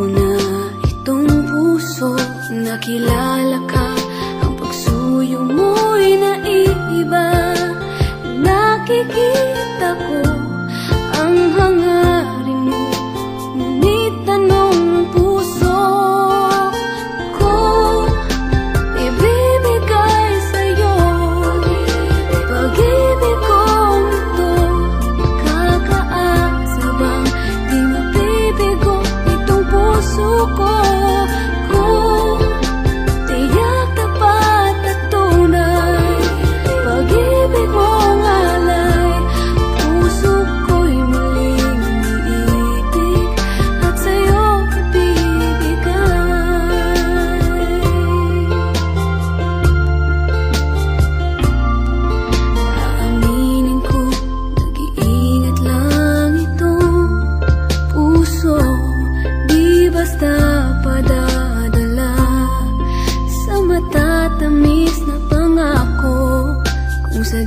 ko na itong puso Nakilala ka. Ang pagsuyo mo'y naiiba. Nakikita ko basta padadala Sa matatamis na pangako Kung sa